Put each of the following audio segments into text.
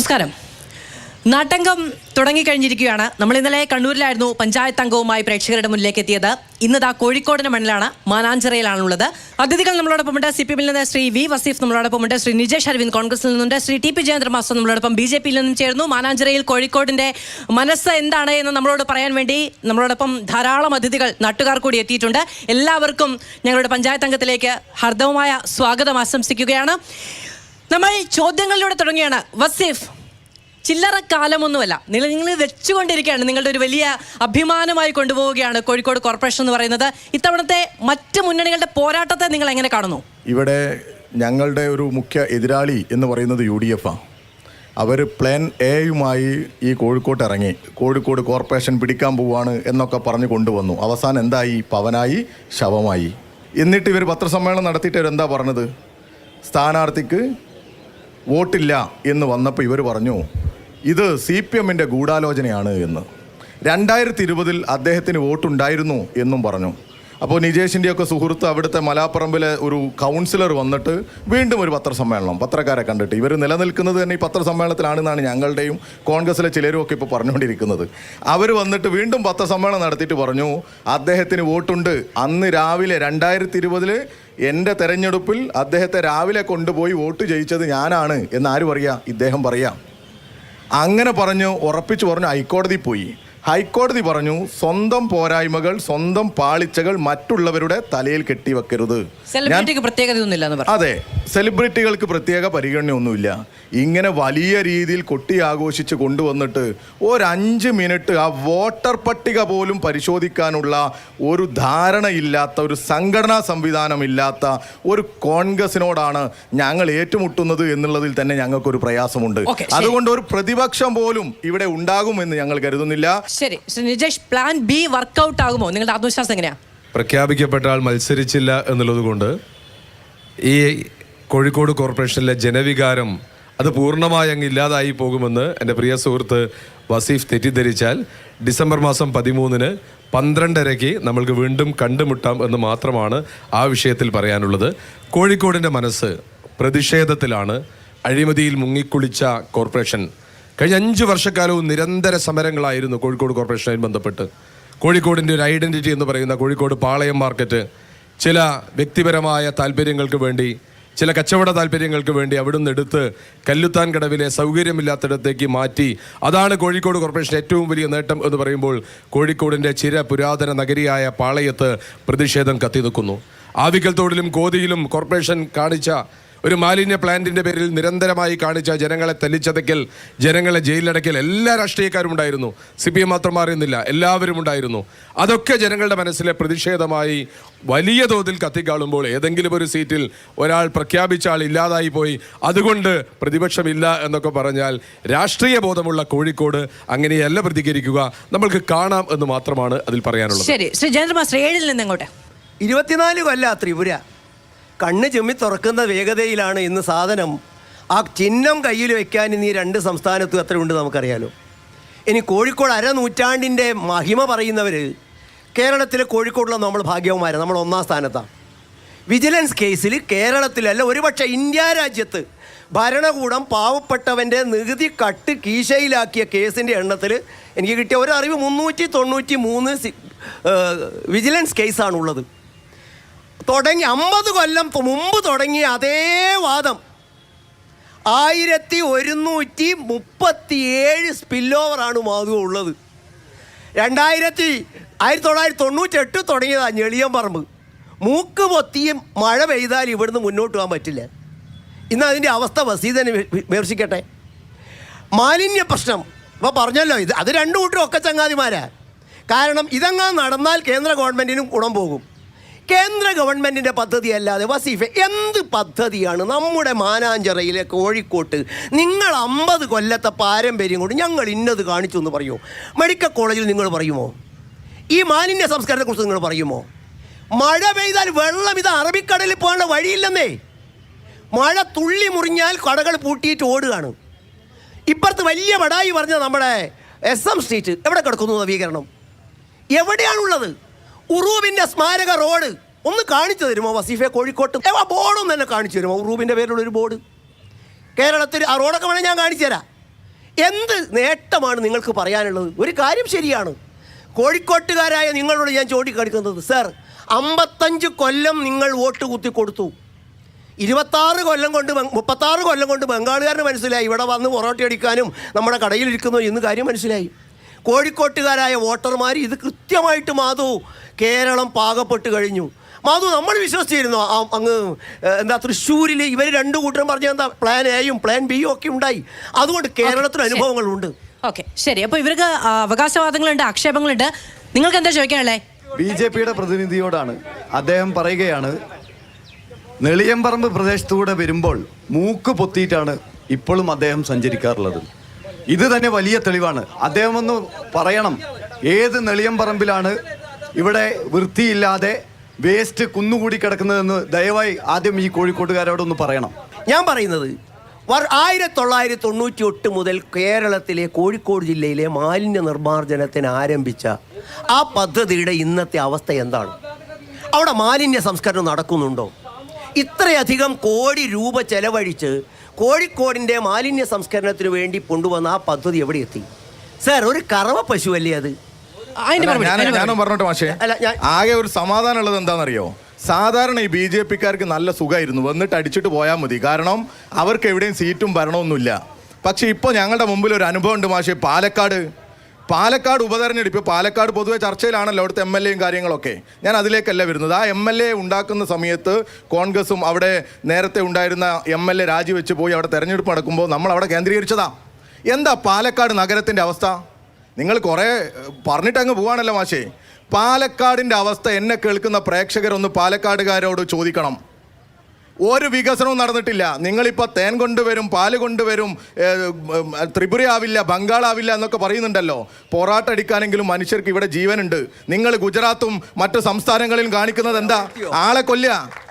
നമസ്കാരം. നാട്ടംഗം തുടങ്ങിക്കഴിഞ്ഞിരിക്കുകയാണ്. നമ്മൾ ഇന്നലെ കണ്ണൂരിലായിരുന്നു പഞ്ചായത്ത് അംഗവുമായി പ്രേക്ഷകരുടെ മുന്നിലേക്ക് എത്തിയത്. ഇന്നതാ കോഴിക്കോടിന്റെ മണ്ണിലാണ് മാനാഞ്ചിറയിലാണുള്ളത്. അതിഥികൾ നമ്മളോടൊപ്പമുണ്ട് സി പി എമ്മിൽ നിന്ന് ശ്രീ വി വസീഫ് നമ്മളോടൊപ്പമുണ്ട് ശ്രീ നിജേഷ് അരവിന്ദ് കോൺഗ്രസിൽ നിന്നുണ്ട് Sri T P Jayendra master നമ്മളോടൊപ്പം ബി ജെ പിയിൽ നിന്നും ചേർന്നു മാനാഞ്ചിറയിൽ കോഴിക്കോടിന്റെ മനസ്സ് എന്താണ് എന്ന് നമ്മളോട് പറയാൻ വേണ്ടി നമ്മളോടൊപ്പം ധാരാളം അതിഥികൾ നാട്ടുകാർ കൂടി എത്തിയിട്ടുണ്ട്. എല്ലാവർക്കും ഞങ്ങളുടെ പഞ്ചായത്ത് അംഗത്തിലേക്ക് ഹർദവമായ സ്വാഗതം ആശംസിക്കുകയാണ്. നമ്മൾ ചോദ്യങ്ങളിലൂടെ തുടങ്ങിയാണ് വസീഫ് ചില്ലറ കാലമൊന്നുമല്ല. നിങ്ങൾ നിങ്ങൾ വെച്ചുകൊണ്ടിരിക്കുകയാണ്. നിങ്ങളുടെ ഒരു വലിയ അഭിമാനമായി കൊണ്ടുപോവുകയാണ് കോഴിക്കോട് കോർപ്പറേഷൻ എന്ന് പറയുന്നത്. ഇത്തവണത്തെ മറ്റ് മുന്നണികളുടെ പോരാട്ടത്തെ നിങ്ങൾ എങ്ങനെ കാണുന്നു? ഇവിടെ ഞങ്ങളുടെ ഒരു മുഖ്യ എതിരാളി എന്ന് പറയുന്നത് യു ഡി എഫ് ആണ് അവർ പ്ലാൻ എയുമായി ഈ കോഴിക്കോട്ട് ഇറങ്ങി. കോഴിക്കോട് കോർപ്പറേഷൻ പിടിക്കാൻ പോവാണ് എന്നൊക്കെ പറഞ്ഞ് കൊണ്ടുവന്നു. അവസാനം എന്തായി? പവനായി ശവമായി. എന്നിട്ട് ഇവർ പത്രസമ്മേളനം നടത്തിയിട്ട് ഇവരെന്താ പറഞ്ഞത്? സ്ഥാനാർത്ഥിക്ക് വോട്ടില്ല എന്ന് വന്നപ്പോൾ ഇവർ പറഞ്ഞു ഇത് സി പി എമ്മിന്റെ ഗൂഢാലോചനയാണ് എന്ന്. രണ്ടായിരത്തി ഇരുപതിൽ അദ്ദേഹത്തിന് വോട്ടുണ്ടായിരുന്നു എന്നും പറഞ്ഞു. അപ്പോൾ നിജേഷിന്റെയൊക്കെ സുഹൃത്ത് അവിടുത്തെ മലാപ്പറമ്പിലെ ഒരു കൗൺസിലർ വന്നിട്ട് വീണ്ടും ഒരു പത്രസമ്മേളനം പത്രക്കാരെ കണ്ടിട്ട്. ഇവർ നിലനിൽക്കുന്നത് തന്നെ ഈ പത്രസമ്മേളനത്തിലാണെന്നാണ് ഞങ്ങളുടെയും കോൺഗ്രസിലെ ചിലരും ഒക്കെ ഇപ്പോൾ പറഞ്ഞുകൊണ്ടിരിക്കുന്നത്. അവർ വന്നിട്ട് വീണ്ടും പത്രസമ്മേളനം നടത്തിയിട്ട് പറഞ്ഞു അദ്ദേഹത്തിന് വോട്ടുണ്ട്. അന്ന് രാവിലെ രണ്ടായിരത്തി ഇരുപതിൽ എന്റെ തെരഞ്ഞെടുപ്പിൽ അദ്ദേഹത്തെ രാവിലെ കൊണ്ടുപോയി വോട്ട് ജയിച്ചത് ഞാനാണ് എന്ന് ആര് പറയാ? ഇദ്ദേഹം പറയാം. അങ്ങനെ പറഞ്ഞു ഉറപ്പിച്ചു പറഞ്ഞു ഹൈക്കോടതി പോയി. ഹൈക്കോടതി പറഞ്ഞു സ്വന്തം പോരായ്മകൾ സ്വന്തം പാളിച്ചകൾ മറ്റുള്ളവരുടെ തലയിൽ കെട്ടിവെക്കരുത്. സെലിബ്രിറ്റിക്ക് പ്രത്യേകതയൊന്നുമില്ല അതെ സെലിബ്രിറ്റികൾക്ക് പ്രത്യേക പരിഗണനയൊന്നുമില്ല. ഇങ്ങനെ വലിയ രീതിയിൽ കൊട്ടി ആഘോഷിച്ച് കൊണ്ടുവന്നിട്ട് ഒരഞ്ച് മിനിറ്റ് ആ വോട്ടർ പട്ടിക പോലും പരിശോധിക്കാനുള്ള ഒരു ധാരണയില്ലാത്ത ഒരു സംഘടനാ സംവിധാനമില്ലാത്ത ഒരു കോൺഗ്രസിനോടാണ് ഞങ്ങൾ ഏറ്റുമുട്ടുന്നത് എന്നുള്ളതിൽ തന്നെ ഞങ്ങൾക്കൊരു പ്രയാസമുണ്ട്. അതുകൊണ്ട് ഒരു പ്രതിപക്ഷം പോലും ഇവിടെ ഉണ്ടാകുമെന്ന് ഞങ്ങൾ കരുതുന്നില്ല. ശരി. നിജേഷ് പ്ലാൻ ബി വർക്കൗട്ട് ആകുമോ? നിങ്ങളുടെ ആത്മവിശ്വാസം എങ്ങനെയാ? പ്രഖ്യാപിക്കപ്പെട്ട ആൾ മത്സരിച്ചില്ല എന്നുള്ളത് കൊണ്ട് ഈ കോഴിക്കോട് കോർപ്പറേഷനിലെ ജനവികാരം അത് പൂർണമായി അങ്ങ് ഇല്ലാതായി പോകുമെന്ന് എന്റെ പ്രിയ സുഹൃത്ത് വസീഫ് തെറ്റിദ്ധരിച്ചാൽ ഡിസംബർ മാസം പതിമൂന്നിന് പന്ത്രണ്ടരയ്ക്ക് നമ്മൾക്ക് വീണ്ടും കണ്ടുമുട്ടാം എന്ന് മാത്രമാണ് ആ വിഷയത്തിൽ പറയാനുള്ളത്. കോഴിക്കോടിന്റെ മനസ്സ് പ്രതിഷേധത്തിലാണ്. അഴിമതിയിൽ മുങ്ങിക്കുളിച്ച കോർപ്പറേഷൻ കഴിഞ്ഞ അഞ്ച് വർഷക്കാലവും നിരന്തര സമരങ്ങളായിരുന്നു കോഴിക്കോട് കോർപ്പറേഷനുമായി ബന്ധപ്പെട്ട്. കോഴിക്കോടിന്റെ ഒരു ഐഡന്റിറ്റി എന്ന് പറയുന്ന കോഴിക്കോട് പാളയം മാർക്കറ്റ് ചില വ്യക്തിപരമായ താല്പര്യങ്ങൾക്ക് വേണ്ടി ചില കച്ചവട താല്പര്യങ്ങൾക്ക് വേണ്ടി അവിടുന്ന് എടുത്ത് കല്ലുത്താൻ കടവിലെ സൗകര്യമില്ലാത്തിടത്തേക്ക് മാറ്റി. അതാണ് കോഴിക്കോട് കോർപ്പറേഷൻ ഏറ്റവും വലിയ നേട്ടം എന്ന് പറയുമ്പോൾ കോഴിക്കോടിന്റെ ചിര പുരാതന നഗരിയായ പാളയത്ത് പ്രതിഷേധം കത്തി നിൽക്കുന്നു ആവിക്കൽ തോടിലും കോതിയിലും കോർപ്പറേഷൻ കാണിച്ച ഒരു മാലിന്യ പ്ലാന്റിന്റെ പേരിൽ നിരന്തരമായി കാണിച്ച ജനങ്ങളെ തല്ലിച്ചതയ്ക്കൽ ജനങ്ങളെ ജയിലിലടയ്ക്കൽ എല്ലാ രാഷ്ട്രീയക്കാരും ഉണ്ടായിരുന്നു. സി പി എം മാത്രം മാറിയുന്നില്ല എല്ലാവരും ഉണ്ടായിരുന്നു. അതൊക്കെ ജനങ്ങളുടെ മനസ്സിലെ പ്രതിഷേധമായി വലിയ തോതിൽ കത്തിക്കാളുമ്പോൾ ഏതെങ്കിലും ഒരു സീറ്റിൽ ഒരാൾ പ്രഖ്യാപിച്ച ആൾ ഇല്ലാതായി പോയി. അതുകൊണ്ട് പ്രതിപക്ഷമില്ല എന്നൊക്കെ പറഞ്ഞാൽ രാഷ്ട്രീയ ബോധമുള്ള കോഴിക്കോട് അങ്ങനെയല്ല പ്രതികരിക്കുക. നമ്മൾക്ക് കാണാം എന്ന് മാത്രമാണ് അതിൽ പറയാനുള്ളത്. ശരി. ശ്രീ ജനറൽ മാസ്റ്റർ ഏഴിൽ നിന്ന് ഇങ്ങോട്ട്. ഇരുപത്തിനാല് കൊല്ല ത്രിപുര. കണ്ണ് ചെമ്മി തുറക്കുന്ന വേഗതയിലാണ് ഇന്ന് സാധനം. ആ ചിഹ്നം കയ്യിൽ വെക്കാൻ ഇന്ന് ഈ രണ്ട് സംസ്ഥാനത്തും ഉണ്ട് നമുക്കറിയാലോ. ഇനി കോഴിക്കോട് അരനൂറ്റാണ്ടിന്റെ മഹിമ പറയുന്നവർ കേരളത്തിലെ കോഴിക്കോടുള്ള നമ്മൾ ഭാഗ്യവന്മാരാണ് നമ്മൾ ഒന്നാം സ്ഥാനത്താണ് വിജിലൻസ് കേസിൽ കേരളത്തിലല്ല ഒരുപക്ഷെ ഇന്ത്യ രാജ്യത്ത് ഭരണകൂടം പാവപ്പെട്ടവന്റെ നികുതി കട്ട് കീശയിലാക്കിയ കേസിന്റെ എണ്ണത്തിൽ എനിക്ക് കിട്ടിയ ഒരറിവ് മുന്നൂറ്റി തൊണ്ണൂറ്റി മൂന്ന് വിജിലൻസ് കേസാണുള്ളത്. തുടങ്ങി അമ്പത് കൊല്ലം മുമ്പ് തുടങ്ങിയ അതേ വാദം. ആയിരത്തി ഒരുന്നൂറ്റി മുപ്പത്തിയേഴ് സ്പില്ലോവറാണ് മാധു ഉള്ളത്. രണ്ടായിരത്തി ആയിരത്തി തൊള്ളായിരത്തി തൊണ്ണൂറ്റെട്ട് തുടങ്ങിയതാണ് ഞെളിയം പറമ്പ്. മൂക്ക് പൊത്തിയും മഴ പെയ്താൽ ഇവിടുന്ന് മുന്നോട്ട് പോകാൻ പറ്റില്ല. ഇന്ന് അതിന്റെ അവസ്ഥ വസീതനെ വിമർശിക്കട്ടെ. മാലിന്യ പ്രശ്നം. ഇപ്പോൾ പറഞ്ഞല്ലോ ഇത് അത് രണ്ടു കൂട്ടരും ഒക്കെ ചങ്ങാതിമാരാ. കാരണം ഇതങ്ങാ നടന്നാൽ കേന്ദ്ര ഗവൺമെന്റിനും ഗുണം പോകും. കേന്ദ്ര ഗവൺമെന്റിന്റെ പദ്ധതി അല്ലാതെ വസീഫ എന്ത് പദ്ധതിയാണ് നമ്മുടെ മാനാഞ്ചിറയിലെ കോഴിക്കോട്ട്? നിങ്ങൾ അമ്പത് കൊല്ലത്തെ പാരമ്പര്യം കൊണ്ട് ഞങ്ങൾ ഇന്നത് കാണിച്ചു എന്ന് പറയുമോ മെഡിക്കൽ കോളേജിൽ നിങ്ങൾ പറയുമോ? ഈ മാലിന്യ സംസ്കാരത്തെക്കുറിച്ച് നിങ്ങൾ പറയുമോ? മഴ പെയ്താൽ വെള്ളം ഇത് അറബിക്കടലിൽ പോകാനുള്ള വഴിയില്ലെന്നേ. മഴ തുള്ളി മുറിഞ്ഞാൽ കടകൾ പൂട്ടിയിട്ട് ഓടുകയാണ്. ഇപ്പുറത്ത് വലിയ പടായി പറഞ്ഞ നമ്മുടെ എസ് എം സ്ട്രീറ്റ് എവിടെ കിടക്കുന്നു നവീകരണം? എവിടെയാണുള്ളത്? ഉറൂബിന്റെ സ്മാരക റോഡ്. ഒന്ന് കാണിച്ചു തരുമോ വസീഫെ കോഴിക്കോട്ട്? ആ ബോർഡൊന്നും തന്നെ കാണിച്ചു തരുമോ ഉറൂബിന്റെ പേരിലുള്ള ഒരു ബോർഡ്? കേരളത്തിൽ ആ റോഡൊക്കെ വേണേൽ ഞാൻ കാണിച്ചു തരാം. എന്ത് നേട്ടമാണ് നിങ്ങൾക്ക് പറയാനുള്ളത്? ഒരു കാര്യം ശരിയാണ്. കോഴിക്കോട്ടുകാരായ നിങ്ങളോട് ഞാൻ ചൂണ്ടിക്കാണിക്കുന്നത് സർ അമ്പത്തഞ്ച് കൊല്ലം നിങ്ങൾ വോട്ട് കുത്തി കൊടുത്തു. ഇരുപത്താറ് കൊല്ലം കൊണ്ട് മുപ്പത്താറ് കൊല്ലം കൊണ്ട് ബംഗാളുകാരന് മനസ്സിലായി. ഇവിടെ വന്ന് പൊറോട്ട അടിക്കാനും നമ്മുടെ കടയിലിരിക്കുന്നു എന്ന് കാര്യം മനസ്സിലായി. കോഴിക്കോട്ടുകാരായ വോട്ടർമാർ ഇത് കൃത്യമായിട്ട് മാധു കേരളം പാകപ്പെട്ട് കഴിഞ്ഞു. മാധു നമ്മൾ വിശ്വസിച്ചിരുന്നു? ആ അങ്ങ് എന്താ തൃശ്ശൂരിൽ ഇവർ രണ്ടു കൂട്ടരും പറഞ്ഞ എന്താ പ്ലാൻ എയും പ്ലാൻ ബിയും ഒക്കെ ഉണ്ടായി. അതുകൊണ്ട് കേരളത്തിന് അനുഭവങ്ങളുണ്ട്. ഓക്കെ ശരി. അപ്പൊ ഇവർക്ക് അവകാശവാദങ്ങളുണ്ട് ആക്ഷേപങ്ങളുണ്ട്. നിങ്ങൾക്ക് എന്താ ചോദിക്കാനല്ലേ ബി ജെ പിയുടെ പ്രതിനിധിയോടാണ് അദ്ദേഹം പറയുകയാണ് നെളിയമ്പറമ്പ് പ്രദേശത്തൂടെ വരുമ്പോൾ മൂക്ക് പൊത്തിയിട്ടാണ് ഇപ്പോഴും അദ്ദേഹം സഞ്ചരിക്കാറുള്ളത്. ഇത് തന്നെ വലിയ തെളിവാണ്. അദ്ദേഹം ഒന്ന് പറയണം ഏത് നെളിയമ്പറമ്പിലാണ് ഇവിടെ വൃത്തിയില്ലാതെ വേസ്റ്റ് കുന്നുകൂടി കിടക്കുന്നതെന്ന് ദയവായി ആദ്യം ഈ കോഴിക്കോട്ടുകാരോടൊന്ന് പറയണം. ഞാൻ പറയുന്നത് ആയിരത്തി തൊള്ളായിരത്തി തൊണ്ണൂറ്റി എട്ട് മുതൽ കേരളത്തിലെ കോഴിക്കോട് ജില്ലയിലെ മാലിന്യ നിർമ്മാർജനത്തിന് ആരംഭിച്ച ആ പദ്ധതിയുടെ ഇന്നത്തെ അവസ്ഥ എന്താണ്? അവിടെ മാലിന്യ സംസ്കരണം നടക്കുന്നുണ്ടോ? ഇത്രയധികം കോടി രൂപ ചെലവഴിച്ച് കോഴിക്കോടിന്റെ മാലിന്യ സംസ്കരണത്തിന് വേണ്ടി കൊണ്ടുവന്ന ആ പദ്ധതി എവിടെ എത്തി സാർ ഒരു കറവ പശുവല്ലേ അത്? അതിന്റെ മറുപടി, അതിന്റെ ഞാനും മറുപടി. പറഞ്ഞോട്ടെ മാഷേ. അല്ല, ഞാൻ- ആകെ ഒരു സമാധാനം ഉള്ളത് എന്താണെന്നറിയോ? സാധാരണ ഈ ബി ജെ പിക്കാർക്ക് നല്ല സുഖമായിരുന്നു. വന്നിട്ട് അടിച്ചിട്ട് പോയാൽ മതി. കാരണം അവർക്ക് എവിടെയും സീറ്റും ഭരണമൊന്നുമില്ല. പക്ഷെ ഇപ്പോൾ ഞങ്ങളുടെ മുമ്പിൽ ഒരു അനുഭവം ഉണ്ട് മാഷേ. പാലക്കാട്. പാലക്കാട് ഉപതെരഞ്ഞെടുപ്പ് പാലക്കാട് പൊതുവെ ചർച്ചയിലാണല്ലോ അവിടുത്തെ എം എൽ എയും കാര്യങ്ങളൊക്കെ. ഞാൻ അതിലേക്കല്ല വരുന്നത്. ആ എം എൽ എ ഉണ്ടാക്കുന്ന സമയത്ത് കോൺഗ്രസും അവിടെ നേരത്തെ ഉണ്ടായിരുന്ന എം എൽ എ രാജിവെച്ച് പോയി അവിടെ തെരഞ്ഞെടുപ്പ് നടക്കുമ്പോൾ നമ്മൾ അവിടെ കേന്ദ്രീകരിച്ചതാ. എന്താ പാലക്കാട് നഗരത്തിന്റെ അവസ്ഥ? നിങ്ങൾ കുറേ പറഞ്ഞിട്ട് അങ്ങ് പോവാണല്ലോ മാഷേ. പാലക്കാടിന്റെ അവസ്ഥ എന്നെ കേൾക്കുന്ന പ്രേക്ഷകരൊന്ന് പാലക്കാടുകാരോട് ചോദിക്കണം. ഒരു വികസനവും നടന്നിട്ടില്ല. നിങ്ങളിപ്പോൾ തേൻ കൊണ്ടുവരും പാൽ കൊണ്ടുവരും ത്രിപുര ആവില്ല ബംഗാളാവില്ല എന്നൊക്കെ പറയുന്നുണ്ടല്ലോ. പോറാട്ടടിക്കാനെങ്കിലും മനുഷ്യർക്ക് ഇവിടെ ജീവനുണ്ട്. നിങ്ങൾ ഗുജറാത്തും മറ്റു സംസ്ഥാനങ്ങളിലും കാണിക്കുന്നത് എന്താ? ആളെ കൊല്ലുക.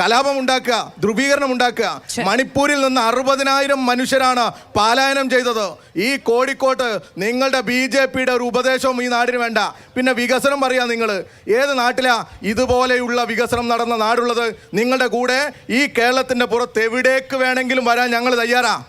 കലാപം ഉണ്ടാക്കുക ധ്രുവീകരണം ഉണ്ടാക്കുക മണിപ്പൂരിൽ നിന്ന് അറുപതിനായിരം മനുഷ്യരാണ് പാലായനം ചെയ്തത്. ഈ കോഴിക്കോട്ട് നിങ്ങളുടെ ബി ജെ പിയുടെ ഒരു ഉപദേശവും ഈ നാടിന് വേണ്ട. പിന്നെ വികസനം പറയാ നിങ്ങൾ ഏത് നാട്ടിലാ ഇതുപോലെയുള്ള വികസനം നടന്ന നാടുള്ളത്? നിങ്ങളുടെ കൂടെ ഈ കേരളത്തിന്റെ പുറത്ത് എവിടേക്ക് വേണമെങ്കിലും വരാൻ ഞങ്ങൾ തയ്യാറാ.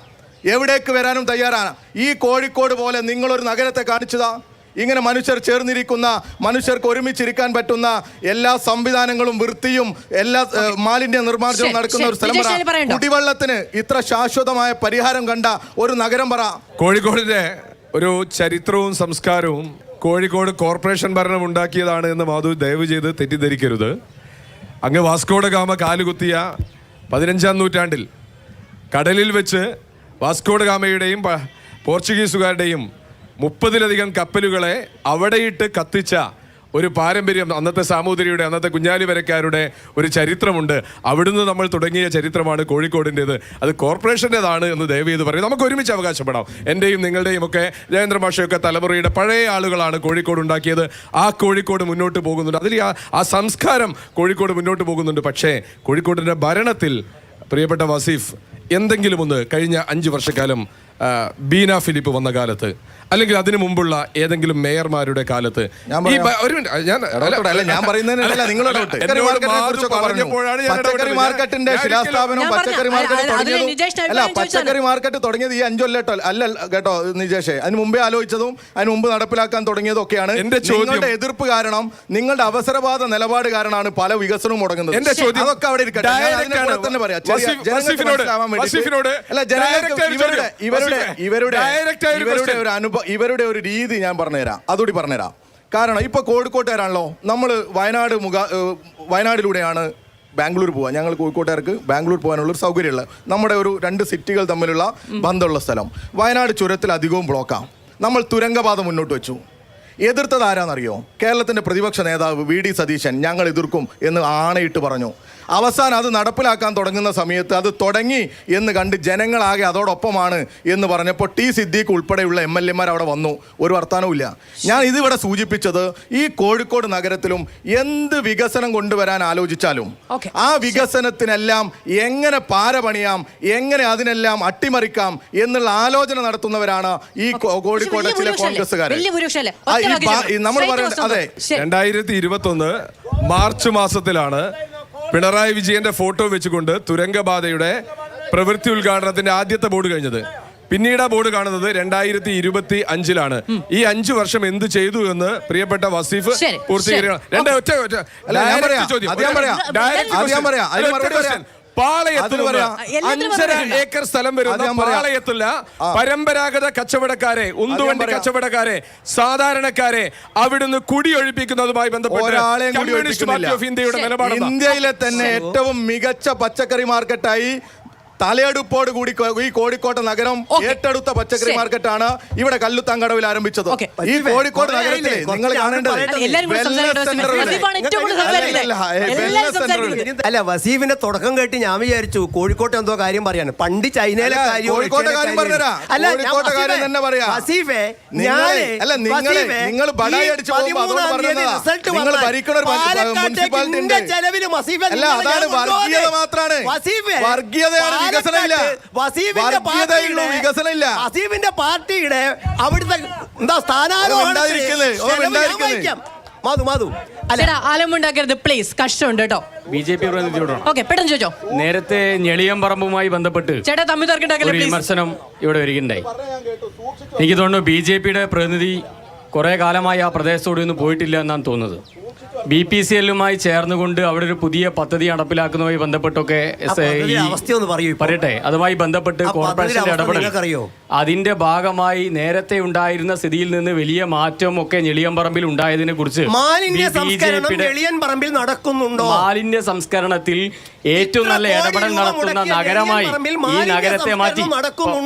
എവിടേക്ക് വരാനും തയ്യാറാണ്. ഈ കോഴിക്കോട് പോലെ നിങ്ങളൊരു നഗരത്തെ കാണിച്ചതാ. ഇങ്ങനെ മനുഷ്യർ ചേർന്നിരിക്കുന്ന മനുഷ്യർക്ക് ഒരുമിച്ചിരിക്കാൻ പറ്റുന്ന എല്ലാ സംവിധാനങ്ങളും വൃത്തിയും എല്ലാ മാലിന്യ നിർമ്മാർജനവും നടക്കുന്ന ഒരു. സ്ഥലം? കുടിവെള്ളത്തിന് ഇത്ര ശാശ്വതമായ പരിഹാരം കണ്ട ഒരു നഗരം പറ കോഴിക്കോടിന്റെ ഒരു ചരിത്രവും സംസ്കാരവും കോഴിക്കോട് കോർപ്പറേഷൻ ഭരണം ഉണ്ടാക്കിയതാണ് എന്ന് മാധു ദയവ് ചെയ്ത് തെറ്റിദ്ധരിക്കരുത് അങ്ങ് വാസ്കോഡ ഗാമ കാലുകുത്തിയ പതിനഞ്ചാം നൂറ്റാണ്ടിൽ കടലിൽ വെച്ച് വാസ്കോഡ ഗാമയുടെയും പോർച്ചുഗീസുകാരുടെയും മുപ്പതിലധികം കപ്പലുകളെ അവിടെയിട്ട് കത്തിച്ച ഒരു പാരമ്പര്യം അന്നത്തെ സാമൂതിരിയുടെ അന്നത്തെ കുഞ്ഞാലി വരക്കാരുടെ ഒരു ചരിത്രമുണ്ട്. അവിടുന്ന് നമ്മൾ തുടങ്ങിയ ചരിത്രമാണ് കോഴിക്കോടിന്റെത്. അത് കോർപ്പറേഷന്റെതാണ് എന്ന് ദയവ് ചെയ്ത് പറയും. നമുക്ക് ഒരുമിച്ച് അവകാശപ്പെടാം. എന്റെയും നിങ്ങളുടെയും ഒക്കെ ജയേന്ദ്ര മാഷയൊക്കെ തലമുറയുടെ പഴയ ആളുകളാണ് കോഴിക്കോട് ഉണ്ടാക്കിയത്. ആ കോഴിക്കോട് മുന്നോട്ട് പോകുന്നുണ്ട്. അതിൽ ആ- ആ സംസ്കാരം കോഴിക്കോട് മുന്നോട്ട് പോകുന്നുണ്ട്. പക്ഷേ കോഴിക്കോടിന്റെ ഭരണത്തിൽ പ്രിയപ്പെട്ട വസീഫ് എന്തെങ്കിലും ഒന്ന് കഴിഞ്ഞ അഞ്ച് വർഷക്കാലം ബീന ഫിലിപ്പ് വന്ന കാലത്ത് അല്ലെങ്കിൽ അതിനു മുമ്പുള്ള ഏതെങ്കിലും മേയർമാരുടെ കാലത്ത് ഈ ബ- ഒരു മിനിറ്റ്, ഞാൻ അല്ല, ഞാൻ പറയുന്നതിനല്ല നിങ്ങളോട് അല്ല, പച്ചക്കറി എന്നോട് മാർക്കറ്റിനെ മാധു പറഞ്ഞപ്പോഴാണ് ഞാൻ പച്ചക്കറി ഇടപെട്ടത്. മാർക്കറ്റിന്റെ ഞാൻ ശിലാസ്ഥാപനം ഞാൻ പച്ചക്കറി മാർക്കറ്റ് അത് തുടങ്ങിയതും അല്ല അഭിപ്രായം. പച്ചക്കറി മാർക്കറ്റ് തുടങ്ങിയത് ഈ അഞ്ചൊല്ലട്ടോ അല്ല കേട്ടോ നിജേഷേ അതിന് മുമ്പേ ആലോചിച്ചതും അതിന് മുമ്പ് നടപ്പിലാക്കാൻ തുടങ്ങിയതും ഒക്കെയാണ് എന്റെ ചോദ്യം- നിങ്ങളുടെ എതിർപ്പ് കാരണം നിങ്ങളുടെ അവസരവാദ നിലപാട് കാരണമാണ് പല വികസനവും മുടങ്ങുന്നത് എന്റെ ചോദ്യം അതൊക്കെ അവിടെ ഇരിക്കട്ടെ ഞാൻ direct അതിനെ ആണ്. കൂടെ തന്നെ പറയാം ചെറിയ വസീഫ്- ജനങ്ങൾക്ക് വസീഫിനോട്- മനസ്സിലാവാൻ വേണ്ടിയിട്ട് വസീഫിനോട് അല്ല direct ആയ ഒരു ഇവരുടെ ചോദ്യം. ഇവരുടെ വസീഫെ, ഇവരുടെ direct ഇവരുടെ question. ഒരു അനുഭവം ഇവരുടെ ഒരു രീതി ഞാൻ പറഞ്ഞുതരാം. അതുകൂടി പറഞ്ഞുതരാം. കാരണം ഇപ്പോൾ കോഴിക്കോട്ടുകാരാണല്ലോ നമ്മൾ വയനാട് മുഖ വയനാടിലൂടെയാണ് ബാംഗ്ലൂർ പോകാൻ ഞങ്ങൾ കോഴിക്കോട്ടുകാർക്ക് ബാംഗ്ലൂർ പോകാനുള്ള ഒരു സൗകര്യമുള്ള നമ്മുടെ ഒരു രണ്ട് സിറ്റികൾ തമ്മിലുള്ള ബന്ധമുള്ള സ്ഥലം. വയനാട് ചുരത്തിൽ അധികവും ബ്ലോക്കാണ് നമ്മൾ തുരങ്കപാത മുന്നോട്ട് വെച്ചു. എതിർത്തത് ആരാന്നറിയോ? കേരളത്തിന്റെ പ്രതിപക്ഷ നേതാവ് വി ഡി സതീശൻ ഞങ്ങൾ എതിർക്കും എന്ന് ആണയിട്ട് പറഞ്ഞു. അവസാനം അത് നടപ്പിലാക്കാൻ തുടങ്ങുന്ന സമയത്ത് അത് തുടങ്ങി എന്ന് കണ്ട് ജനങ്ങളാകെ അതോടൊപ്പമാണ് എന്ന് പറഞ്ഞപ്പോൾ ടി സിദ്ദീഖ് ഉൾപ്പെടെയുള്ള എം എൽ എമാർ അവിടെ വന്നു. ഒരു വർത്തമാനവും ഞാൻ ഇതിവിടെ സൂചിപ്പിച്ചത് ഈ കോഴിക്കോട് നഗരത്തിലും എന്ത് വികസനം കൊണ്ടുവരാൻ ആലോചിച്ചാലും ആ വികസനത്തിനെല്ലാം എങ്ങനെ പാര പണിയാം എങ്ങനെ അതിനെല്ലാം അട്ടിമറിക്കാം എന്നുള്ള ആലോചന നടത്തുന്നവരാണ് ഈ കോഴിക്കോട് ചില കോൺഗ്രസ്സുകാരെ. കോൺഗ്രസ്സുകാർ നമ്മൾ പറയുന്നത് അതെ. രണ്ടായിരത്തി ഇരുപത്തി ഒന്ന് മാർച്ച് മാസത്തിലാണ് പിണറായി വിജയന്റെ ഫോട്ടോ വെച്ചുകൊണ്ട് തുരങ്കപാതയുടെ പ്രവൃത്തി ഉദ്ഘാടനത്തിന്റെ ആദ്യത്തെ ബോർഡ് കഴിഞ്ഞത്. പിന്നീട് ആ ബോർഡ് കാണുന്നത് രണ്ടായിരത്തി ഇരുപത്തി അഞ്ചിലാണ് ഈ അഞ്ചു വർഷം എന്ത് ചെയ്തു എന്ന് പ്രിയപ്പെട്ട വസീഫ് പൂർത്തീകരിക്കണം. രണ്ടേ ഒറ്റ ഒറ്റ. ചോദ്യം. പാളയത്തിൽ അഞ്ചര ഏക്കർ സ്ഥലം വരുന്ന പാളയത്തില്ല പരമ്പരാഗത കച്ചവടക്കാരെ ഉന്തുവണ്ടി. കച്ചവടക്കാരെ സാധാരണക്കാരെ അവിടുന്ന് കുടിയൊഴിപ്പിക്കുന്നതുമായി ബന്ധപ്പെട്ട് കമ്മ്യൂണിസ്റ്റ് പാർട്ടി ഓഫ് ഇന്ത്യയുടെ നിലപാട് ഇന്ത്യയിലെ തന്നെ ഏറ്റവും മികച്ച പച്ചക്കറി മാർക്കറ്റായി തലയെടുപ്പോട് കൂടി ഈ കോഴിക്കോട്ടെ നഗരം. ഏറ്റെടുത്ത പച്ചക്കറി മാർക്കറ്റ് മാർക്കറ്റാണ് ഇവിടെ കല്ലുത്താങ്കടവിൽ ആരംഭിച്ചത് ഈ കോഴിക്കോട് നഗരത്തിൽ നഗരത്തിലെ നിങ്ങൾ കാണേണ്ടത് അല്ല, വസീഫിന്റെ തുടക്കം കേട്ട് ഞാൻ വിചാരിച്ചു കോഴിക്കോട്ടെ എന്തോ കാര്യം പറയാണ് പണ്ട് ചൈനയിലെ കാര്യം കോഴിക്കോട്ടെ കാര്യം കാര്യം. പറഞ്ഞുതരാം. കോഴിക്കോട്ടെ കാര്യം തന്നെ പറയാം. വസീഫെ നിങ്ങളെ- അല്ല, നിങ്ങളെ- നിങ്ങൾ ബടായി അടിച്ച് നിങ്ങൾ മുനിസിപ്പാലിറ്റി ഉണ്ട്. അല്ല, അതാണ്. വർഗീയത മാത്രാണ്. വർഗീയതയാണ്, വികസനമില്ല. വസീമിന്റെ പാർട്ടിയുടെ- വികസനമില്ല. വസീഫിന്റെ പാർട്ടിയുടെ അവിടുത്തെ എന്താ. വഹിക്കാം. മധു മധു. അല്ല. ചേട്ടാ ആലമ്പുണ്ടാക്കരുത് പ്ലീസ് കഷ്ടമുണ്ട് കേട്ടോ. ബി ജെ പി ഓക്കെ പെട്ടെന്ന് ചോദിച്ചോ. നേരത്തെ ഞെളിയമ്പറമ്പുമായി ബന്ധപ്പെട്ട് ചേട്ടാ തമ്മിൽ തർക്കുണ്ടാക്കല്ലേ വിമർശനം ഇവിടെ വരികയുണ്ടായി. എനിക്ക് തോന്നുന്നു ബി ജെ പിയുടെ പ്രതിനിധി കുറെ കാലമായി ആ പ്രദേശത്തോടെ ഒന്നും പോയിട്ടില്ല എന്നാണ് തോന്നുന്നത്. ബി പി സി എല്ലുമായി ചേർന്നുകൊണ്ട് അവിടെ ഒരു പുതിയ പദ്ധതി നടപ്പിലാക്കുന്നതുമായി ബന്ധപ്പെട്ടൊക്കെ അവസ്ഥയൊന്ന് പറയൂ ഇപ്പൊ. പറയട്ടെ അതുമായി ബന്ധപ്പെട്ട് ആ പദ്ധതിയുടെ കോർപ്പറേഷന്റെ അവസ്ഥ ഇടപെടൽ നിങ്ങൾക്കറിയോ? അതിന്റെ ഭാഗമായി നേരത്തെ ഉണ്ടായിരുന്ന സ്ഥിതിയിൽ നിന്ന് വലിയ മാറ്റം ഒക്കെ ഞെളിയമ്പറമ്പിൽ ഉണ്ടായതിനെ കുറിച്ച് മാലിന്യ സംസ്കരണം നടക്കുന്നുണ്ടോ? മാലിന്യ സംസ്കരണത്തിൽ ഏറ്റവും നല്ല ഇടപെടൽ നടത്തുന്ന നഗരമായി ഈ നഗരത്തെ മാറ്റി.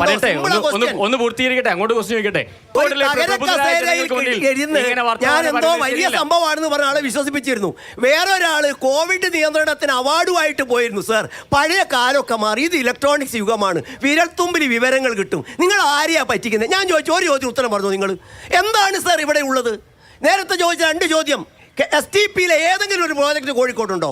പറയട്ടെ ഒന്ന് ഒന്ന്. പൂർത്തീകരിക്കട്ടെ അങ്ങോട്ട് ക്വസ്റ്റ്യൻ ചോദിക്കട്ടെ. പറയുന്നത് വലിയ സംഭവമാണെന്ന് പറഞ്ഞ ആളെ വിശ്വസിപ്പിച്ചിരുന്നു. വേറൊരാൾ കോവിഡ് നിയന്ത്രണത്തിന് അവാർഡുമായിട്ട് പോയിരുന്നു സർ. പഴയ കാലമൊക്കെ മാറി. ഇത് ഇലക്ട്രോണിക്സ് യുഗമാണ്. വിരൽത്തുമ്പിൽ വിവരങ്ങൾ കിട്ടും. നിങ്ങൾ ആരെയാ പറ്റിക്കുന്നത്? ഞാൻ ചോദിച്ചു ഒരു ചോദ്യം ഉത്തരം പറഞ്ഞു നിങ്ങൾ എന്താണ് സാർ ഇവിടെ ഉള്ളത്? നേരത്തെ ചോദിച്ച രണ്ട് ചോദ്യം. എസ് ടി പിയിലെ ഏതെങ്കിലും ഒരു പ്രോജക്റ്റ് കോഴിക്കോട്ടുണ്ടോ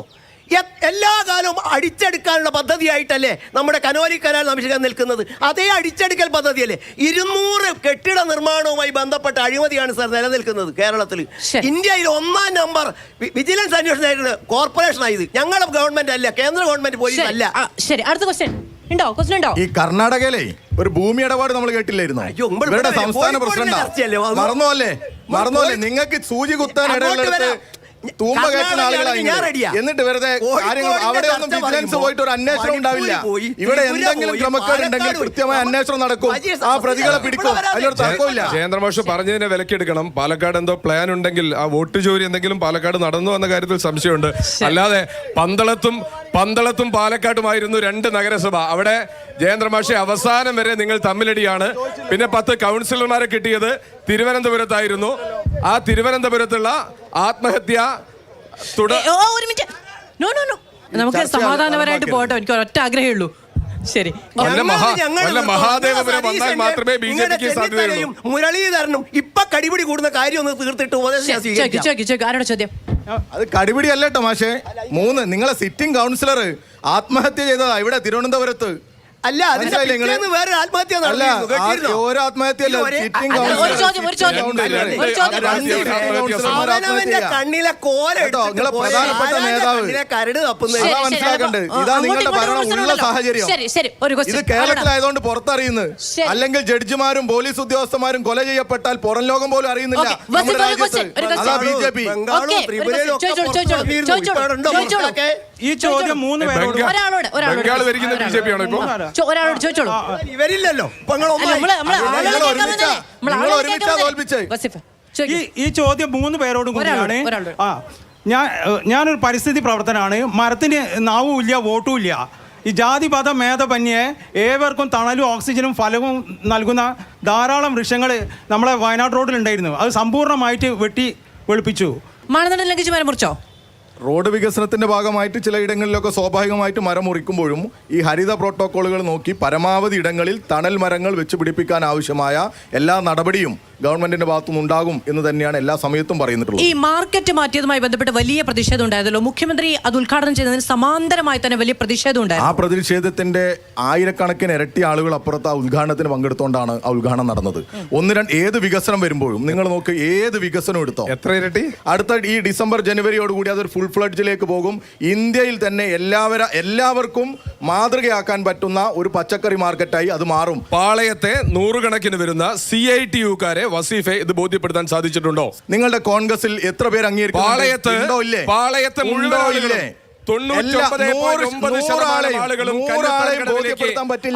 എല്ലാ കാലവും അടിച്ചെടുക്കാനുള്ള പദ്ധതിയായിട്ടല്ലേ നമ്മുടെ കനോലി കനാൽ നമിഷകം നിൽക്കുന്നത്? അതേ അടിച്ചെടുക്കൽ പദ്ധതിയല്ലേ? ഇരുന്നൂറ് കെട്ടിട നിർമ്മാണവുമായി ബന്ധപ്പെട്ട അഴിമതിയാണ് സാർ നിലനിൽക്കുന്നത് കേരളത്തിൽ ഇന്ത്യയിൽ ഒന്നാം നമ്പർ വിജിലൻസ് അന്വേഷണ കോർപ്പറേഷൻ ആയത് ഞങ്ങളുടെ ഗവൺമെന്റ് അല്ല കേന്ദ്ര ഗവൺമെന്റ് പോലീസ് അല്ല. ശരി. അടുത്ത ക്വസ്റ്റ്യൻ ഉണ്ടോ? ക്വസ്റ്റ്യൻ ഉണ്ടോ ഈ കർണാടകയിലെ ഒരു ഭൂമി ഇടപാട് നമ്മൾ കേട്ടില്ലായിരുന്നു? അയ്യോ, ഇവരുടെ ഇവിടെ സംസ്ഥാന കോഴിക്കോടിന്റെ പ്രസിഡന്റാ. ചർച്ചയല്ലേ, അത്? മറന്നോല്ലേ മറന്നോല്ലേ നിങ്ങൾക്ക് സൂചി കുത്താൻ അങ്ങോട്ട് ഇടയിലെടുത്ത് വരാം. തൂമ്പ കേൾക്കുന്ന. റെഡിയാ. എന്നിട്ട് വെറുതെ കാര്യങ്ങൾ അവിടെ ഒന്നും വിജിലൻസ് പോയിട്ട് ഒരു അന്വേഷണം ഉണ്ടാവില്ല. ഇവിടെ എന്തെങ്കിലും ക്രമക്കേടുണ്ടെങ്കിൽ കൃത്യമായ അന്വേഷണം നടക്കും. ആ പ്രതികളെ പിടിക്കും. അതിനൊരു അതിലൊരു തർക്കമില്ല. ജയേന്ദ്ര മാഷ് പറഞ്ഞതിനെ വിലക്കെടുക്കണം. പാലക്കാട് എന്തോ പ്ലാൻ ഉണ്ടെങ്കിൽ ആ വോട്ട് ജോലി എന്തെങ്കിലും പാലക്കാട് നടന്നു എന്ന കാര്യത്തിൽ സംശയമുണ്ട്. അല്ലാതെ പന്തളത്തും പന്തളത്തും പാലക്കാട്ടുമായിരുന്നു രണ്ട് നഗരസഭ. അവിടെ ജയന്ദ്രമാഷെ അവസാനം വരെ നിങ്ങൾ തമ്മിലടിയാണ്. പിന്നെ പത്ത് കൗൺസിലർമാരെ കിട്ടിയത് തിരുവനന്തപുരത്തായിരുന്നു. ആ തിരുവനന്തപുരത്തുള്ള ആത്മഹത്യ തുട ഓ ഒരു മിനിറ്റ്. നോ നോ നോ നമുക്ക് സമാധാനപരമായിട്ട് പോകട്ടെ. എനിക്ക് ഒറ്റ ആഗ്രഹമേ ഉള്ളൂ ശരി മുരളീധരനും ഇപ്പൊ കടിപിടി കൂടുന്ന കാര്യം ഒന്ന് തീർത്തിട്ട് ചോദിക്കും ചോദ്യം? അത് കടിപിടി അല്ലട്ടോ മാഷേ മൂന്ന്. നിങ്ങളെ സിറ്റിംഗ് കൗൺസിലർ ആത്മഹത്യ ചെയ്തതാ ഇവിടെ തിരുവനന്തപുരത്ത്. അല്ല അതിന്റെ മനസ്സിലായില്ലേ നിങ്ങൾ? പിറ്റേന്ന് വേറെ ആത്മഹത്യ അല്ല നടന്നിരുന്നു. കേട്ടിരുന്നോ? ആ- ഓരോ ആത്മഹത്യയല്ല ഈ ഒരേ- അല്ല, ഒരു ചോദ്യം ഒരു ചോദ്യം ഒരു ചോദ്യം അവനവന്റെ കണ്ണിലെ കോല കേട്ടോ, എടുത്തിട്ട് നിങ്ങളെ പോയ പ്രധാനപ്പെട്ട ആരാന്റെ നേതാവ്. കണ്ണിലെ കരട് തപ്പുന്നത് ശരി, അതാ ശരി, മനസ്സിലാക്കണ്ടേ? ഇതാ അങ്ങോട്ടും നിങ്ങളുടെ ഇങ്ങോട്ടും ഭരണം ഉള്ള. സാഹചര്യം. ശരി ശരി ഒരു ഇത് ക്വസ്റ്റ്യൻ കേരളത്തിലായതുകൊണ്ട് പുറത്തറിയുന്നത് ശരി. അല്ലെങ്കിൽ ജഡ്ജിമാരും പോലീസ് ഉദ്യോഗസ്ഥന്മാരും കൊല ചെയ്യപ്പെട്ടാൽ പുറം ലോകം പോലും അറിയുന്നില്ല Okay, നമ്മുടെ ഒരു രാജ്യത്ത് question, ഒരു question. അതാ ബി ജെ പി ബംഗാളും Okay, ഒരു ത്രിപുരയിലും ഒക്കെ ചോദിച്ചോളൂ, ചോദിച്ചോളൂ, വന്നിരുന്നു. ചോദിച്ചോളൂ, ഇപ്പോഴുണ്ടോ ചോദിച്ചോളൂ. പുറത്തൊക്കെ? ഈ ചോദ്യം മൂന്ന് പേരോട് ഒരാളോട് ഒരാളോട് ബംഗാൾ ഭരിക്കുന്ന ബി ജെ പി ആണോ ഇപ്പൊ ചോ- ഒരാളോട് ചോദിച്ചോളൂ ഇവരില്ലല്ലോ ഇപ്പൊ നിങ്ങൾ അല്ല. നമ്മൾ നമ്മൾ ആളുകളെ കേൾക്കാൻ ഒരുമിച്ചാ. വന്നതല്ലേ? നമ്മൾ നിങ്ങൾ ആളുകളെ ഒരുമിച്ചാ കേൾക്കാൻ തോൽപ്പിച്ചേ. വന്നതല്ലേ? വസീഫ്, ഈ ചോദിക്കൂ. ഈ ചോദ്യം മൂന്ന് പേരോടും കൂടിയാണ് ഒരാളോട്. ആ ഞാൻ ഏഹ്, ഞാനൊരു പരിസ്ഥിതി പ്രവർത്തനാണ് മരത്തിന് നാവും ഇല്ല വോട്ടും ഇല്ല ഈ ജാതിപഥ മേധപന്യെ ഏവർക്കും തണലും ഓക്സിജനും ഫലവും നൽകുന്ന ധാരാളം വൃക്ഷങ്ങൾ നമ്മളെ വയനാട് റോഡിലുണ്ടായിരുന്നു അത് സമ്പൂർണമായിട്ട് വെട്ടി വെളുപ്പിച്ചു മാനദണ്ഡം ലംഘിച്ച് മരം മുറിച്ചോ റോഡ് വികസനത്തിന്റെ ഭാഗമായിട്ട് ചിലയിടങ്ങളിലൊക്കെ സ്വാഭാവികമായിട്ട് മരം മുറിക്കുമ്പോഴും ഈ ഹരിത പ്രോട്ടോക്കോളുകൾ നോക്കി പരമാവധി ഇടങ്ങളിൽ തണൽ മരങ്ങൾ വെച്ച് പിടിപ്പിക്കാൻ ആവശ്യമായ എല്ലാ നടപടിയും ഗവൺമെന്റിന്റെ ഭാഗത്തുനിന്ന് ഉണ്ടാകും എന്ന് തന്നെയാണ് എല്ലാ സമയത്തും പറയുന്നിട്ടുള്ളത്. ഈ മാർക്കറ്റ് മാറ്റിയതുമായി ബന്ധപ്പെട്ട് വലിയ പ്രതിഷേധം ഉണ്ടായതല്ലോ. മുഖ്യമന്ത്രി അത് ഉദ്ഘാടനം ചെയ്തതിന് സമാന്തരമായി തന്നെ വലിയ പ്രതിഷേധം ആ ഉണ്ടായിരുന്നു പ്രതിഷേധത്തിന്റെ ആയിരക്കണക്കിന് ഇരട്ടി ആളുകൾ അപ്പുറത്ത് ആ ഉദ്ഘാടനത്തിന് പങ്കെടുത്തുകൊണ്ടാണ് ആ ഉദ്ഘാടനം നടന്നത്. ഒന്ന് രണ്ട് ഏത് വികസനം വരുമ്പോഴും നിങ്ങൾ നോക്ക് ഏത് വികസനം എടുത്തോ. എത്ര ഇരട്ടി? അടുത്ത ഈ ഡിസംബർ ജനുവരിയോട് കൂടി അതൊരു ഫുൾ ഫ്ലഡ്ജിലേക്ക് പോകും. ഇന്ത്യയിൽ തന്നെ എല്ലാവര എല്ലാവർക്കും മാതൃകയാക്കാൻ പറ്റുന്ന ഒരു പച്ചക്കറി മാർക്കറ്റായി അത് മാറും. പാളയത്തെ നൂറുകണക്കിന് വരുന്ന സി ഐ ടി യുക്കാരെ വസീഫെ ഇത് ബോധ്യപ്പെടുത്താൻ സാധിച്ചിട്ടുണ്ടോ? നിങ്ങളുടെ കോൺഗ്രസിൽ എത്ര പേര്? പാളയത്ത് മുഴുവൻ ആളുകളും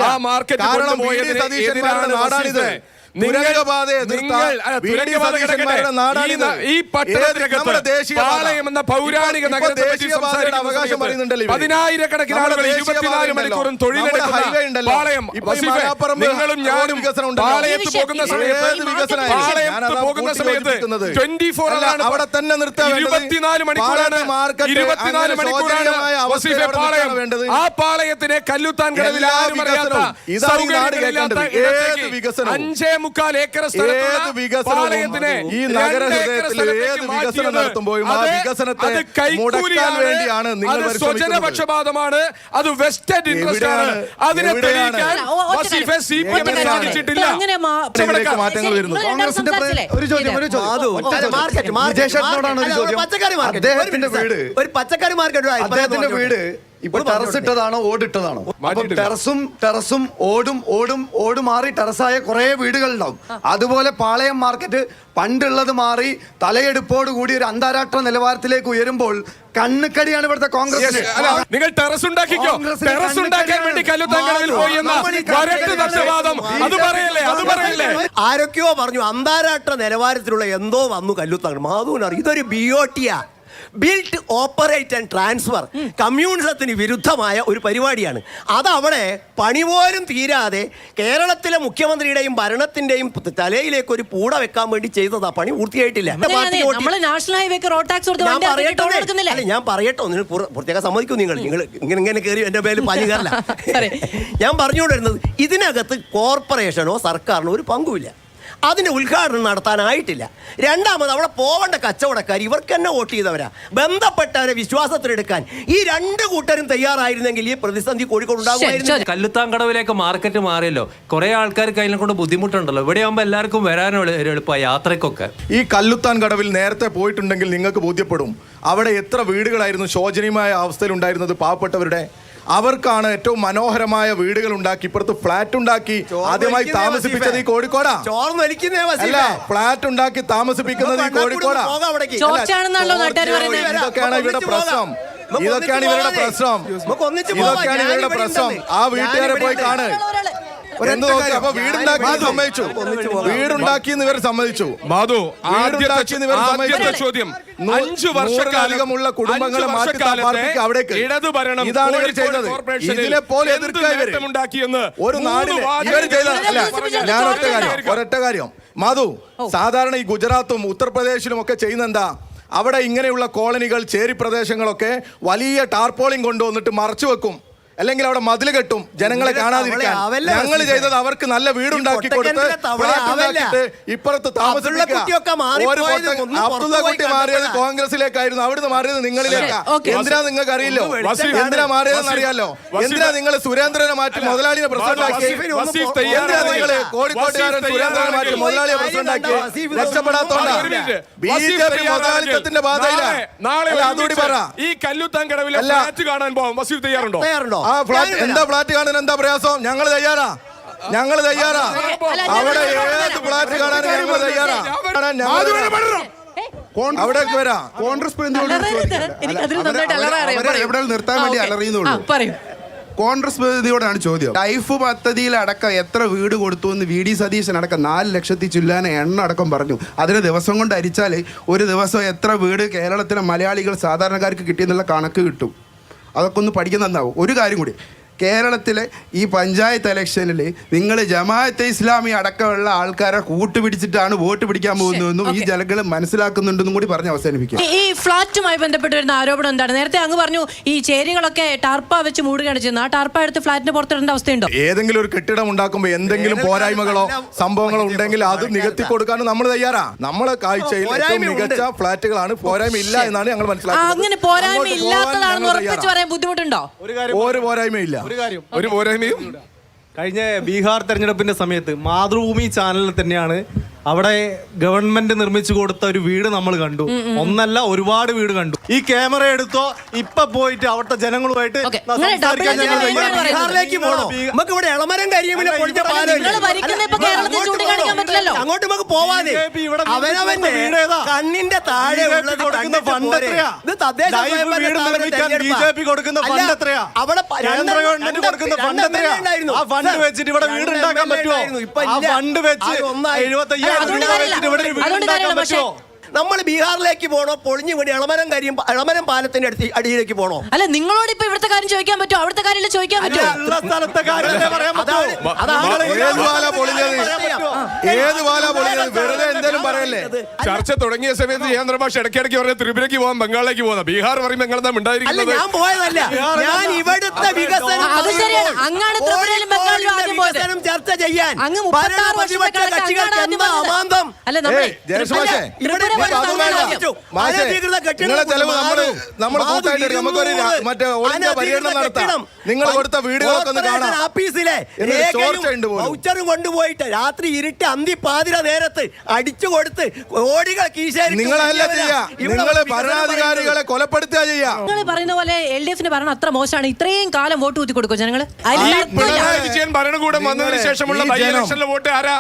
ആ മാർക്കറ്റ് കൊണ്ടുപോയതിന് എതിരാണ് നാടാണിത്. ഈ പട്ടണത്തിനകത്ത് പൗരാണിക അവകാശം പറയുന്നുണ്ടല്ലോ. പതിനായിരക്കണക്കിന് ആളുകൾ ഇരുപത്തിനാല് മണിക്കൂറും തൊഴിലെടുക്കുന്ന പാളയം നിങ്ങളും ഞാനും പാളയത്ത് പോകുന്ന സമയത്ത്? പാളയത്ത് പോകുന്ന സമയത്ത്. ട്വന്റി ഫോർ അവിടെ തന്നെ നിർത്താൻ വേണ്ടത്. ഇരുപത്തിനാല് മണിക്കൂറാണ്. ഇരുപത്തിനാല് മണിക്കൂറാണ് പാളയം. വേണ്ടത്. ആ പാളയത്തിനെ കല്ലുത്താൻ കടവിൽ ആരും അറിയാത്ത ഇതാണ് നാട് സൗകര്യങ്ങളില്ലാത്ത. അഞ്ചേ മുക്കാൽ ഏക്കർ സ്ഥലത്തുള്ള പാളയത്തിനെ ഈ നഗര ഏത് വികസനം നടത്തുമ്പോഴും ആ അത് വികസനത്തെ മുടക്കാൻ വേണ്ടിയാണ് നിങ്ങൾ. സ്വജനപക്ഷപാതമാണ്. അത് വെസ്റ്റഡ് ഇൻട്രസ്റ്റ് ആണ്. അതിനെ? തെളിയിക്കാൻ. സാധിച്ചിട്ടില്ല. മാറ്റങ്ങൾ വരുന്നു കോൺഗ്രസിന്റെ ഒരു ചോദ്യം ഒരു ചോദ്യം. ഒരു ചോദ്യം. പച്ചക്കറി മാർക്കറ്റ്. ഒരു വീട്. ഒരു പച്ചക്കറി മാർക്കറ്റ് അദ്ദേഹത്തിന്റെ വീട് ഇപ്പൊ ടെറസ്. ഇട്ടതാണോ ഓടിട്ടതാണോ? ഇട്ടതാണോ ടെറസും ടെറസും ഓടും ഓടും ഓട് മാറി ടെറസായ കുറെ വീടുകളുണ്ടാവും. അതുപോലെ പാളയം മാർക്കറ്റ് പണ്ടുള്ളത് മാറി തലയെടുപ്പോട് കൂടി ഒരു അന്താരാഷ്ട്ര നിലവാരത്തിലേക്ക് ഉയരുമ്പോൾ കണ്ണുക്കടിയാണ് ഇവിടുത്തെ കോൺഗ്രസ് അല്ല, നിങ്ങൾ ടെറസ് ഉണ്ടാക്കിക്കോ ടെറസ് ഉണ്ടാക്കാൻ വേണ്ടി കല്ലുത്താൻ കടവിൽ പോയി വരട്ട് തത്വവാദം അത് പറയല്ലേ അത് പറയല്ലേ? ആരൊക്കെയോ പറഞ്ഞു അന്താരാഷ്ട്ര നിലവാരത്തിലുള്ള എന്തോ വന്നു കല്ലുത്താണ് മാധുവിനറിയാം. ഇതൊരു ബിഒടിയാ ബിൽറ്റ് ഓപ്പറേറ്റ് ആൻഡ് ട്രാൻസ്ഫർ കമ്മ്യൂണിസത്തിന് വിരുദ്ധമായ ഒരു പരിപാടിയാണ്. അതവിടെ പണി പോലും തീരാതെ കേരളത്തിലെ മുഖ്യമന്ത്രിയുടെയും ഭരണത്തിന്റെയും തലയിലേക്ക് ഒരു പൂട വെക്കാൻ വേണ്ടി ചെയ്തതാ പണി പൂർത്തിയായിട്ടില്ല. ഞാൻ പറയട്ടെ. നിങ്ങൾ പ്രത്യേകം സമ്മതിക്കും നിങ്ങൾ. നിങ്ങൾ ഇങ്ങനെ ഇങ്ങനെ കയറി എന്റെ പേര് പനി കയറില്ല ഞാൻ പറഞ്ഞുകൊണ്ടിരുന്നത് ഇതിനകത്ത് കോർപ്പറേഷനോ സർക്കാരിനോ ഒരു പങ്കുമില്ല. അതിന്റെ ഉദ്ഘാടനം നടത്താനായിട്ടില്ല. രണ്ടാമത് അവിടെ പോവേണ്ട കച്ചവടക്കാർ ഇവർക്ക് തന്നെ വോട്ട് ചെയ്തവരാ. ബന്ധപ്പെട്ടവരെ വിശ്വാസത്തിലെടുക്കാൻ ഈ രണ്ട് കൂട്ടരും തയ്യാറായിരുന്നെങ്കിൽ ഈ പ്രതിസന്ധി കോഴിക്കോട് ഉണ്ടാകുമായിരുന്നു കല്ലുത്താങ്കടവിലേക്ക് കല്ലുത്താൻ കടവിലേക്ക് മാർക്കറ്റ് മാറിയല്ലോ. കുറെ ആൾക്കാർ അതിനെ കൊണ്ട് ബുദ്ധിമുട്ടുണ്ടല്ലോ. ഇവിടെ ആകുമ്പോൾ എല്ലാവർക്കും വരാനും എളുപ്പമാണ് യാത്രക്കൊക്കെ യാത്രയ്ക്കൊക്കെ. ഈ കല്ലുത്താൻ കടവിൽ നേരത്തെ പോയിട്ടുണ്ടെങ്കിൽ നിങ്ങൾക്ക് ബോധ്യപ്പെടും. അവിടെ എത്ര വീടുകളായിരുന്നു? ശോചനീയമായ അവസ്ഥയിലുണ്ടായിരുന്നത് പാവപ്പെട്ടവരുടെ അവർക്കാണ് ഏറ്റവും മനോഹരമായ വീടുകൾ ഉണ്ടാക്കി ഇപ്പുറത്ത് ഫ്ലാറ്റ് ഉണ്ടാക്കി ആദ്യമായി താമസിപ്പിച്ചത് ഈ കോഴിക്കോടാ. ചോർന്നൊലിക്കുന്നേ അല്ല ഫ്ലാറ്റ് ഉണ്ടാക്കി താമസിപ്പിക്കുന്നത് ഈ കോഴിക്കോടാ. ഇതൊക്കെയാണ് ഇവരുടെ പ്രശ്നം. ഇതൊക്കെയാണ് ഇവരുടെ പ്രശ്നം. ഇതൊക്കെയാണ് ഇവരുടെ പ്രശ്നം. ആ വീട്ടുകാരെ പോയി. കാണ്. എന്ത് നോക്കി? അപ്പൊ വീടുണ്ടാക്കി സമ്മതിച്ചു. വീടുണ്ടാക്കി ഇവർ സമ്മതിച്ചു. മാധു ആദ്യത്തെ വീടുണ്ടാക്കി ഇവർ ആദ്യത്തെ ചോദ്യം. അഞ്ചു വർഷക്കാലം കുടുംബങ്ങളെ മാറ്റി താമസിപ്പിക്കുക അവിടേക്ക്. ഇടതു ഭരണം ഇതാണ് ഇവർ ചെയ്തത്. ഇതിനെ പോലെ. നേട്ടമുണ്ടാക്കിയെന്ന് ഒരു നാടിനെ ഇവർ ചെയ്ത അല്ല ഒറ്റ കാര്യം ഒരൊറ്റ കാര്യം. മാധു സാധാരണ ഈ ഗുജറാത്തും ഉത്തർപ്രദേശിലും ഒക്കെ ചെയ്യുന്ന എന്താ അവിടെ ഇങ്ങനെയുള്ള കോളനികൾ ചേരി പ്രദേശങ്ങളൊക്കെ വലിയ ടാർപോളിംഗ് കൊണ്ടുവന്നിട്ട് മറച്ചു വെക്കും. അല്ലെങ്കിൽ അവിടെ മതിൽ കെട്ടും ജനങ്ങളെ കാണാതിരിക്കാൻ. ഞങ്ങൾ ചെയ്തത് അവർക്ക് നല്ല വീടുണ്ടാക്കി കൊടുത്ത് പൊട്ടക്കിണറ്റിലെ തവള ഫ്ലാറ്റ് ആവല്ല. ഉണ്ടാക്കിയിട്ട് ഇപ്പുറത്ത് താമസിക്കുട്ടി താമസിപ്പിക്കുക. കുട്ടി മാറിയത്. കോൺഗ്രസിലേക്കായിരുന്നു അവിടുന്ന് മാറിയത് നിങ്ങളിലേക്കാ. എന്തിനാ നിങ്ങൾക്ക് അറിയില്ലോ എന്തിനാ മാറിയതെന്ന് അറിയാലോ? എന്തിനാ നിങ്ങൾ സുരേന്ദ്രനെ മാറ്റി മുതലാളിയെ പ്രസിഡന്റ് ആക്കി? എന്തിനാ നിങ്ങൾ കോഴിക്കോട്ടുകാരൻ സുരേന്ദ്രനെ മാറ്റി മുതലാളിയെ പ്രസിഡന്റ് ആക്കി? രക്ഷപ്പെടാത്തോണ്ടാ? ബി ജെ പി മുതലാളിത്തത്തിന്റെ നാളെ അതുകൂടി പറ. ഈ കല്ലുത്താൻ കടവിലെ കാണാൻ പോകാം വസീഫ് തയ്യാറുണ്ടോ? തയ്യാറുണ്ടോ? ആ ഫ്ലാറ്റ് എന്താ ഫ്ലാറ്റ് കാണാൻ എന്താ പ്രയാസം? ഞങ്ങൾ തയ്യാറാ. ഞങ്ങൾ തയ്യാറാ. അവിടെ ഏത് ഫ്ലാറ്റ് കാണാൻ ഞങ്ങൾ തയ്യാറാ. അവിടേക്ക് വരാം. കോൺഗ്രസ്. എവിടെ നിർത്താൻ വേണ്ടി. അലറിയുന്നുള്ളൂ. കോൺഗ്രസ് പ്രതിനിധിയോടാണ് ചോദ്യം. ലൈഫ് പദ്ധതിയിലടക്കം എത്ര വീട് കൊടുത്തു എന്ന് വി ഡി സതീശൻ അടക്കം നാല് ലക്ഷത്തി ചുല്ലാന എണ്ണ അടക്കം പറഞ്ഞു. അതിന് ദിവസം കൊണ്ട് അരിച്ചാൽ ഒരു ദിവസം എത്ര വീട് കേരളത്തിലെ മലയാളികൾ സാധാരണക്കാർക്ക് കിട്ടിയെന്നുള്ള കണക്ക് കിട്ടും. അതൊക്കെ ഒന്ന് നന്നാവും. ഒരു കാര്യം കൂടി. കേരളത്തിലെ ഈ പഞ്ചായത്ത് ഇലക്ഷനിൽ നിങ്ങൾ ജമാഅത്തെ ഇസ്ലാമി അടക്കമുള്ള ആൾക്കാരെ കൂട്ടുപിടിച്ചിട്ടാണ് വോട്ട് പിടിക്കാൻ പോകുന്നതെന്നും ഈ. ജനങ്ങൾ മനസ്സിലാക്കുന്നുണ്ടെന്നും കൂടി പറഞ്ഞ് അവസാനിപ്പിക്കും. ഈ- ഫ്ളാറ്റുമായി ബന്ധപ്പെട്ട് വരുന്ന ആരോപണം എന്താണ്? നേരത്തെ അങ്ങ് പറഞ്ഞു ഈ ചേരികളൊക്കെ ടാർപ്പ വെച്ച് മൂടുകയാണ് ചെയ്യുന്നത്. ആ ടാർപ്പ എടുത്ത് ഫ്ളാറ്റിന് പുറത്തിടേണ്ട അവസ്ഥയുണ്ടോ? ഏതെങ്കിലും ഒരു കെട്ടിടം ഉണ്ടാക്കുമ്പോൾ എന്തെങ്കിലും പോരായ്മകളോ സംഭവങ്ങളോ ഉണ്ടെങ്കിൽ അത് നികത്തി കൊടുക്കാൻ നമ്മൾ തയ്യാറാ. നമ്മളെ കാഴ്ചയിൽ. മികച്ച ഫ്ളാറ്റുകളാണ്. പോരായ്മ ഇല്ല എന്നാണ് ഞങ്ങൾ മനസ്സിലാക്കുന്നത്. അങ്ങനെ പോരായ്മ ഇല്ലാത്തതാണെന്ന് ഉറപ്പിച്ച്. പറയാൻ ബുദ്ധിമുട്ടുണ്ടോ? ഒരു പോരായ്മയില്ല ഒരു കാര്യം. ഒരു പോരായ്മയും. കഴിഞ്ഞ ബീഹാർ തെരഞ്ഞെടുപ്പിന്റെ സമയത്ത് മാതൃഭൂമി ചാനലിൽ തന്നെയാണ് അവിടെ ഗവൺമെന്റ് നിർമ്മിച്ചു കൊടുത്ത ഒരു വീട് നമ്മൾ കണ്ടു. ഒന്നല്ല ഒരുപാട് വീട് കണ്ടു. ഈ ക്യാമറ എടുത്തോ ഇപ്പൊ പോയിട്ട് അവിടുത്തെ ജനങ്ങളുമായിട്ട് സംസാരിക്കാൻ ഞങ്ങൾ. ബീഹാറിലേക്ക് പോകണം? നമുക്ക് ഇവിടെ ഇളമരം കരിയമില്ല അങ്ങോട്ട് നമുക്ക് പോവാതെ അവനവന്റെ കണ്ണിന്റെ താഴെ കൊടുക്കുന്ന ഫണ്ട്. എത്രയാ? ഇത് തദ്ദേശ കൊടുക്കുന്ന ഫണ്ട് എത്രയാ? അവിടെ പ- കേന്ദ്ര ഗവൺമെന്റ് കൊടുക്കുന്ന ഫണ്ട് എത്രയാ? ആ ഫണ്ട് വെച്ചിട്ട് ഇവിടെ വീട് ഉണ്ടാക്കാൻ പറ്റുമോ? ഇപ്പൊ ആ ഫണ്ട് വെച്ച് അത് അയ്യായിരം രൂപ വെച്ചിട്ട് ഇവിടെ വീട് ഉണ്ടാക്കാൻ പറ്റുമോ നമ്മൾ ബീഹാറിലേക്ക് പോണോ? പൊളിഞ്ഞു വീണ് ഇളമരം കരിയും ഇളമരം പാലത്തിന്റെ അടുത്ത് അടിയിലേക്ക് പോണോ? അല്ല നിങ്ങളോട് ഇപ്പൊ ഇവിടുത്തെ കാര്യം ചോദിക്കാൻ പറ്റുമോ? അവിടുത്തെ കാര്യം ചോദിക്കാൻ പറ്റുമോ? സ്ഥലത്തെ കാര്യമല്ലേ പറയാൻ ഏത് വാല പൊളിഞ്ഞത്? ഏത് വാല പൊളിഞ്ഞത്? വെറുതെ എന്തേലും പറയല്ലേ? ചർച്ച തുടങ്ങിയ സമയത്ത് ഞാൻ ഭാഷ ഇടയ്ക്കിടയ്ക്ക് പറഞ്ഞ ത്രിപുരയ്ക്ക് പോകാൻ ബംഗാളിലേക്ക് പോകുന്ന ബീഹാർ പറയുമ്പോൾ നിങ്ങൾ എന്താ ഉണ്ടായിരിക്കുന്നത് ഞാൻ പോയതല്ല. ഞാൻ ഇവിടുത്തെ വികസനം അത് ശരിയാണ്. അങ്ങാണ് ത്രിപുരയിലും ബംഗാളിലും ആദ്യം പോയത്. ചർച്ച ചെയ്യാൻ. അങ്ങ് മുപ്പത്താറ് വർഷത്തെ കക്ഷികൾക്ക് എന്താ അമാന്തം? അല്ല നമ്മളെ നമ്മൾ. കൂട്ടായിട്ട് നമുക്കൊരു മറ്റേ പര്യടനം നടത്താം. നിങ്ങൾ കൊടുത്ത വീടുകളൊക്കെ ഒന്ന് കാണാം. വൗച്ചറും കൊണ്ടുപോയിട്ട് രാത്രി ഇരുട്ട് അന്തി പാതിര നേരത്ത് അടിച്ചു കൊടുത്ത് കോടികൾ കീശേരി നിങ്ങളല്ല ചെയ്യാ. നിങ്ങൾ ഭരണാധികാരികളെ കൊലപ്പെടുത്തുക ചെയ്യാ. നിങ്ങൾ പറയുന്ന പോലെ എൽ ഡി എഫിന് ഭരണം അത്ര മോശമാണ്. ഇത്രയും കാലം വോട്ട് കുത്തി കൊടുക്കും. പിണറായി വിജയൻ ഭരണകൂടം വന്നതിന് ശേഷമുള്ള ഈ ബൈ ഇലക്ഷനിലെ വോട്ട് ആരാ?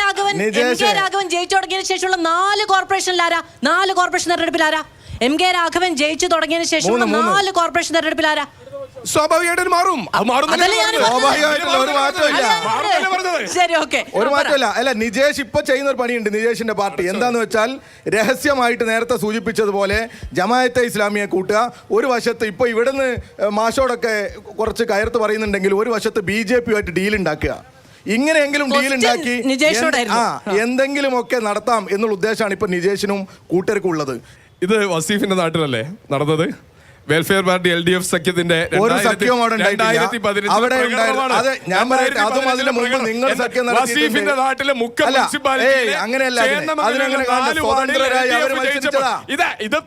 രാഘവൻ രാഘവൻ ജയിച്ചു തുടങ്ങിയതിന് ശേഷമുള്ള നാല് കോർപ്പറേഷനിൽ ആരാ? നാല് കോർപ്പറേഷൻ തെരഞ്ഞെടുപ്പിൽ ആരാ? എം കെ രാഘവൻ ജയിച്ചു തുടങ്ങിയതിന് മൂന്ന്. നാല് കോർപ്പറേഷൻ തെരഞ്ഞെടുപ്പിൽ ആരാ? സ്വാഭാവികമായിട്ടും മാറും. ഒരു മാറ്റമില്ല. അല്ല നിജേഷ് ഇപ്പൊ ചെയ്യുന്ന ഒരു പണിയുണ്ട്. നിജേഷിന്റെ പാർട്ടി. എന്താന്ന് വെച്ചാൽ രഹസ്യമായിട്ട് നേരത്തെ സൂചിപ്പിച്ചതുപോലെ ജമായത്തെ ഇസ്ലാമിയെ കൂട്ടുക. ഒരു വശത്ത് ഇപ്പൊ ഇവിടുന്ന് മാഷോടൊക്കെ കുറച്ച് കയർത്ത് പറയുന്നുണ്ടെങ്കിൽ ഒരു വശത്ത് ബി ജെ പിയുമായിട്ട് ഡീൽ ഉണ്ടാക്കുക. ഇങ്ങനെയെങ്കിലും ഡീൽ ഉണ്ടാക്കി നിജേഷിനോടായിരുന്നു. ആ എന്തെങ്കിലുമൊക്കെ നടത്താം എന്നുള്ള ഉദ്ദേശമാണ് ഇപ്പൊ നിജേഷിനും കൂട്ടർക്കും ഉള്ളത് ഇത് വസീഫിന്റെ നാട്ടിലല്ലേ നടന്നത് welfare party L D F സഖ്യത്തിന്റെ ഒരു സഖ്യവും അവിടെ. അവിടെ അതെ, ഞാൻ പറയട്ടെ, അതും അതിന് മുമ്പ് നിങ്ങൾ സഖ്യം നടത്തിയിട്ടുണ്ട്. വസീഫിന്റെ നാട്ടിലെ മുക്ക മുനിസിപ്പാലിറ്റി അങ്ങനെയല്ല അതിനങ്ങനെ. സ്വതന്ത്രരായി അവർ മത്സരിച്ചതാ. ഇത് ഇത്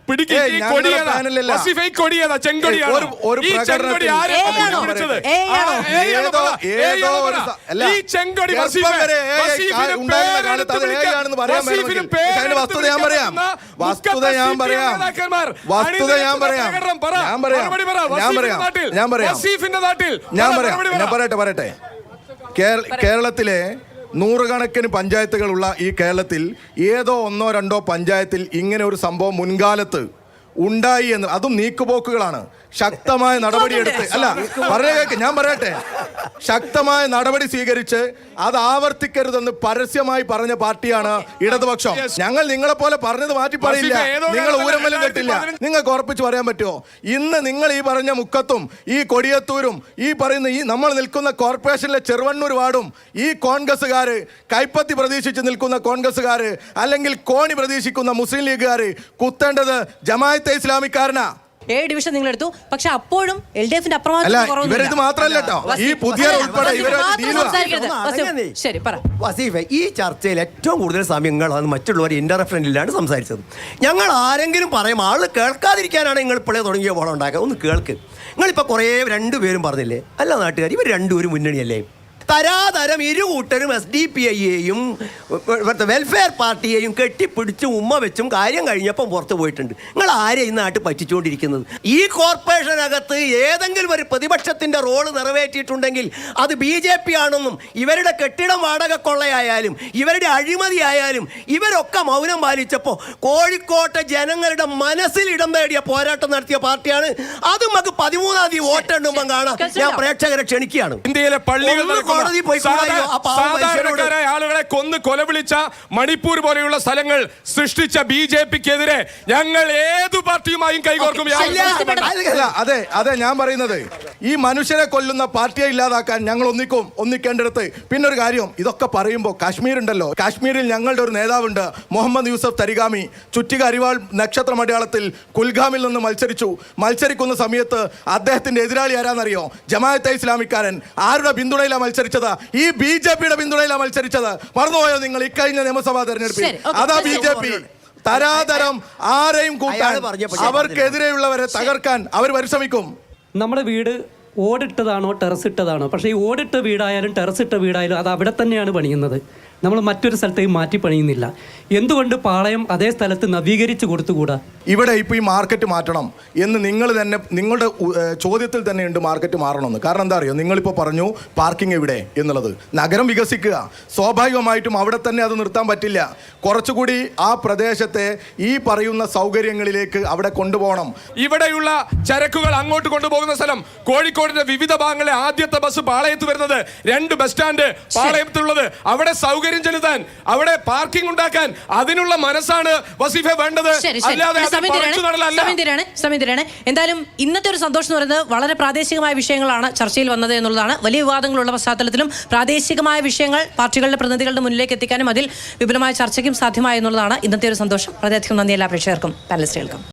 വസ്തുത ഞാൻ പറയാം. വസ്തുത ഞാൻ പറയാം. വസ്തുത ഞാൻ പറയാം. ഞാൻ പറയാം. ഞാൻ പറയാം. ഞാൻ പറയാം. ഞാൻ പറയാം. പറയട്ടെ കേരളത്തിലെ നൂറുകണക്കിന് പഞ്ചായത്തുകളുള്ള ഈ കേരളത്തിൽ ഏതോ ഒന്നോ രണ്ടോ പഞ്ചായത്തിൽ ഇങ്ങനെ ഒരു സംഭവം മുൻകാലത്ത് ഉണ്ടായി എന്ന് അതും നീക്കുപോക്കുകളാണ്. ശക്തമായ നടപടിയെടുത്ത് അല്ല പറഞ്ഞ കേക്ക് ഞാൻ പറയട്ടെ. ശക്തമായ നടപടി സ്വീകരിച്ച് അത് ആവർത്തിക്കരുതെന്ന് പരസ്യമായി പറഞ്ഞ പാർട്ടിയാണ് ഇടതുപക്ഷം. ഞങ്ങൾ നിങ്ങളെ പോലെ പറഞ്ഞത് മാറ്റി പറയില്ല. നിങ്ങൾ ഊരം ഊരമലും കെട്ടില്ല. നിങ്ങൾക്ക് ഉറപ്പിച്ച് പറയാൻ പറ്റുമോ? ഇന്ന് നിങ്ങൾ ഈ പറഞ്ഞ മുക്കത്തും ഈ കൊടിയത്തൂരും ഈ പറയുന്ന ഈ നമ്മൾ നിൽക്കുന്ന കോർപ്പറേഷനിലെ ചെറുവണ്ണൂർ വാർഡും ഈ കോൺഗ്രസ്സുകാർ കൈപ്പത്തി പ്രതീക്ഷിച്ച് നിൽക്കുന്ന കോൺഗ്രസ്സുകാർ അല്ലെങ്കിൽ കോണി പ്രതീക്ഷിക്കുന്ന മുസ്ലിം ലീഗുകാർ കുത്തേണ്ടത് ജമായത്തെ ഇസ്ലാമിക്കാരനാ. ഏഴ് ഡിവിഷൻ നിങ്ങൾ എടുത്തു. പക്ഷെ അപ്പോഴും എൽ ഡി എഫിന്റെ അല്ല ഇവരിത് മാത്രമല്ല കേട്ടോ. ഈ പുതിയ ഉൾപ്പെടെ ഇവരെ ഡീലുവാ ശരി പറ. വസീഫെ ഈ ചർച്ചയിൽ ഏറ്റവും കൂടുതൽ സമയങ്ങളാണ് മറ്റുള്ളവർ ഇന്റർഫറന്റിലാണ് സംസാരിച്ചത്. ഞങ്ങൾ ആരെങ്കിലും പറയും ആൾ കേൾക്കാതിരിക്കാനാണ് നിങ്ങൾ ഇപ്പോഴേ തുടങ്ങിയ പോലെ ഉണ്ടാക്കുക. ഒന്ന് കേൾക്ക്. നിങ്ങളിപ്പോൾ കുറേ രണ്ടുപേരും പറഞ്ഞില്ലേ? അല്ല നാട്ടുകാർ ഇവർ രണ്ടുപേരും മുന്നണിയല്ലേ? തരാതരം ഇരുകൂട്ടരും എസ് ഡി പി ഐയെയും ഇവിടുത്തെ വെൽഫെയർ പാർട്ടിയെയും കെട്ടിപ്പിടിച്ച് ഉമ്മ വെച്ചും കാര്യം കഴിഞ്ഞപ്പം പുറത്തു പോയിട്ടുണ്ട്. നിങ്ങൾ ആരെ ഈ നാട്ടിൽ പറ്റിച്ചുകൊണ്ടിരിക്കുന്നത്? ഈ കോർപ്പറേഷനകത്ത് ഏതെങ്കിലും ഒരു പ്രതിപക്ഷത്തിന്റെ റോൾ നിറവേറ്റിയിട്ടുണ്ടെങ്കിൽ അത് ബി ജെ പി ആണെന്നും ഇവരുടെ കെട്ടിടം വാടക കൊള്ളയായാലും ഇവരുടെ അഴിമതി ആയാലും ഇവരൊക്കെ മൗനം പാലിച്ചപ്പോൾ കോഴിക്കോട്ടെ ജനങ്ങളുടെ മനസ്സിൽ ഇടം നേടിയ പോരാട്ടം നടത്തിയ പാർട്ടിയാണ്. അത് നമുക്ക് പതിമൂന്നാം തീയതി വോട്ടെണ്ണുമ്പം കാണാം. ഞാൻ പ്രേക്ഷകരെ ക്ഷണിക്കുകയാണ്. ഇന്ത്യയിലെ പള്ളികൾ പാവം മനുഷ്യനോട്? സാധാരണക്കാരായ ആളുകളെ കൊന്ന് കൊലവിളിച്ച മണിപ്പൂർ പോലെയുള്ള സ്ഥലങ്ങൾ സൃഷ്ടിച്ച ബി ജെ പിക്കെതിരെ ഞങ്ങൾ ഏതു പാർട്ടിയുമായും കൈകോർക്കും അതെ അതെ ഞാൻ പറയുന്നത്. ഈ മനുഷ്യരെ കൊല്ലുന്ന പാർട്ടിയെ ഇല്ലാതാക്കാൻ ഞങ്ങൾ ഒന്നിക്കും ഒന്നിക്കേണ്ടടുത്ത്. പിന്നെ ഒരു കാര്യം ഇതൊക്കെ പറയുമ്പോൾ കാശ്മീർ ഉണ്ടല്ലോ കാശ്മീരിൽ ഞങ്ങളുടെ ഒരു നേതാവുണ്ട് മുഹമ്മദ് യൂസഫ് തരിഗാമി. ചുറ്റിക അരിവാൾ നക്ഷത്ര മടയാളത്തിൽ കുൽഗാമിൽ നിന്ന് മത്സരിച്ചു. മത്സരിക്കുന്ന സമയത്ത് അദ്ദേഹത്തിന്റെ എതിരാളി ആരാന്നറിയോ? ജമാഅത്തെ ഇസ്ലാമിക്കാരൻ. ആരുടെ പിന്തുണയിലാണ് മത്സരിച്ചത്. ഈ ബി ജെ പിയുടെ പിന്തുണയിലാണ് മത്സരിച്ചത്. മറന്നുപോയോ നിങ്ങൾ? ഇക്കഴിഞ്ഞ നിയമസഭാ തെരഞ്ഞെടുപ്പിൽ. അതാ ബി ജെ പി. തരാതരം ആരെയും കൂട്ടാൻ അവർക്കെതിരെയുള്ളവരെ തകർക്കാൻ അവർ പരിശ്രമിക്കും. നമ്മുടെ വീട് ഓടിട്ടതാണോ ടെറസ് ഇട്ടതാണോ പക്ഷേ ഈ ഓടിട്ട വീടായാലും ടെറസ് ഇട്ട വീടായാലും അത് അവിടെ തന്നെയാണ് പണിയുന്നത്. നമ്മൾ മറ്റൊരു സ്ഥലത്തേക്ക് മാറ്റി പണിയുന്നില്ല. എന്തുകൊണ്ട് പാളയം അതേ സ്ഥലത്ത് നവീകരിച്ച് കൊടുത്തുകൂടാ? ഇവിടെ ഇപ്പോൾ ഈ മാർക്കറ്റ് മാറ്റണം എന്ന് നിങ്ങൾ തന്നെ നിങ്ങളുടെ ചോദ്യത്തിൽ തന്നെ ഉണ്ട് മാർക്കറ്റ് മാറണമെന്ന്. കാരണം എന്താ അറിയോ? നിങ്ങളിപ്പോൾ പറഞ്ഞു പാർക്കിംഗ് എവിടെ എന്നുള്ളത്. നഗരം വികസിക്കുക. സ്വാഭാവികമായിട്ടും അവിടെ തന്നെ അത് നിർത്താൻ പറ്റില്ല. കുറച്ചുകൂടി ആ പ്രദേശത്തെ ഈ പറയുന്ന സൗകര്യങ്ങളിലേക്ക് അവിടെ കൊണ്ടുപോകണം. ഇവിടെയുള്ള ചരക്കുകൾ അങ്ങോട്ട് കൊണ്ടുപോകുന്ന സ്ഥലം കോഴിക്കോടിന്റെ വിവിധ ഭാഗങ്ങളിലെ ആദ്യത്തെ ബസ് പാളയത്ത് വരുന്നത് രണ്ട് ബസ് സ്റ്റാൻഡ് പാളയത്തുള്ളത്. അവിടെ സൗകര്യം ചെലുത്താൻ അവിടെ പാർക്കിംഗ് ഉണ്ടാക്കാൻ അതിനുള്ള മനസ്സാണ് വസീഫെ വേണ്ടത്. അല്ലാതെ അത് സമയം പറിച്ചു നടലല്ല. സമയം തീരാണ് സമയം തീരാണ് എന്തായാലും ഇന്നത്തെ ഒരു സന്തോഷം എന്ന് പറയുന്നത് വളരെ പ്രാദേശികമായ വിഷയങ്ങളാണ് ചർച്ചയിൽ വന്നത് എന്നുള്ളതാണ്. വലിയ വിവാദങ്ങളുള്ള പശ്ചാത്തലത്തിലും പ്രാദേശികമായ വിഷയങ്ങൾ പാർട്ടികളുടെ പ്രതിനിധികളുടെ മുന്നിലേക്ക് എത്തിക്കാനും അതിൽ വിപുലമായ ചർച്ചയ്ക്കും സാധ്യമായ എന്നുള്ളതാണ് ഇന്നത്തെ ഒരു സന്തോഷം. വളരെയധികം നന്ദി എല്ലാ പ്രേക്ഷകർക്കും പാനലിസ്റ്റുകൾക്കും.